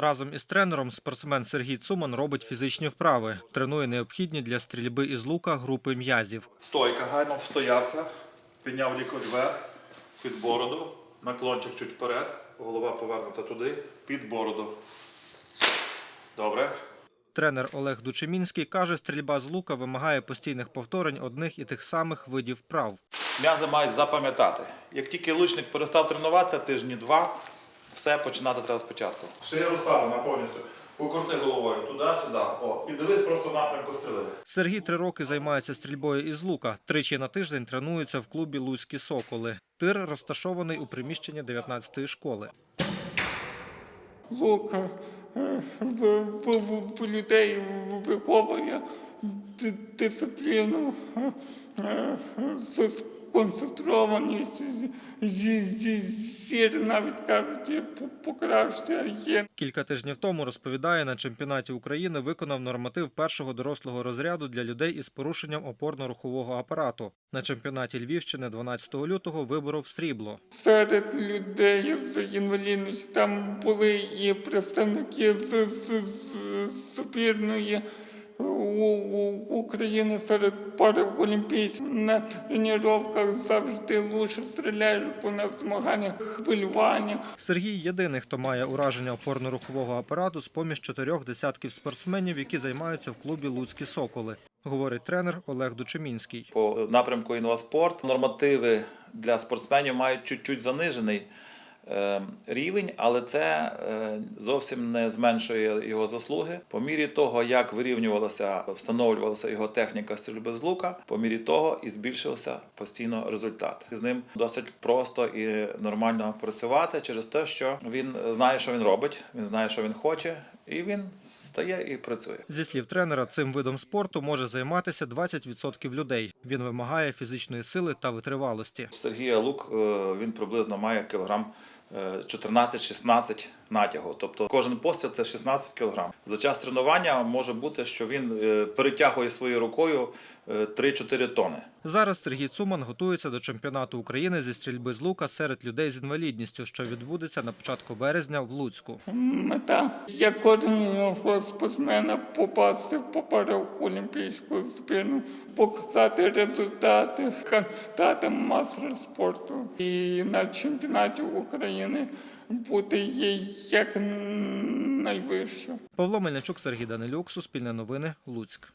Разом із тренером спортсмен Сергій Цуман робить фізичні вправи, тренує необхідні для стрільби із лука групи м'язів. Стойка гарно встоявся, підняв лікоть вверх, під бороду, наклончик чуть вперед, голова повернута туди, під бороду. Добре. Тренер Олег Дучемінський каже, стрільба з лука вимагає постійних повторень одних і тих самих видів вправ. М'язи мають запам'ятати. Як тільки лучник перестав тренуватися, тижні два, все починати треба спочатку. Шия розставлена повністю. Покрути головою туди-сюди. О, і дивись просто в напрямку стріли. Сергій три роки займається стрільбою із лука. Тричі на тиждень тренується в клубі Луцькі Соколи. Тир розташований у приміщенні 19-ї школи. лук е, в, в, в, в людей виховує дисципліну, зі, зі, зір навіть кажуть, і по- є. Кілька тижнів тому розповідає, на чемпіонаті України виконав норматив першого дорослого розряду для людей із порушенням опорно-рухового апарату. На чемпіонаті Львівщини 12 лютого виборов срібло. Серед людей з інвалідністю там були і представники з, збірної України серед параолімпійців. На тренуваннях завжди лучше стріляють, бо на змаганнях хвилювання. Сергій єдиний, хто має ураження опорно-рухового апарату з поміж чотирьох десятків спортсменів, які займаються в клубі Луцькі Соколи, говорить тренер Олег Дучемінський. По напрямку інваспорт нормативи для спортсменів мають чуть-чуть занижений рівень, але це е, зовсім не зменшує його заслуги. По мірі того, як вирівнювалася, встановлювалася його техніка стрільби з лука, по мірі того і збільшився постійно результат. З ним досить просто і нормально працювати через те, що він знає, що він робить, він знає, що він хоче, і він стає і працює. Зі слів тренера, цим видом спорту може займатися 20% людей. Він вимагає фізичної сили та витривалості. Сергія Лук е, він приблизно має кілограм е, 14-16 натягу. Тобто кожен постріл це 16 кілограм. За час тренування може бути, що він е, перетягує своєю рукою 3-4 тони. Зараз Сергій Цуман готується до чемпіонату України зі стрільби з лука серед людей з інвалідністю, що відбудеться на початку березня в Луцьку. Мета як кожного спортсмена попасти в параолімпійську збірну, показати результати, стати майстром спорту і на чемпіонаті України бути як найвище. Павло Мельничук, Сергій Данилюк, Суспільне новини, Луцьк.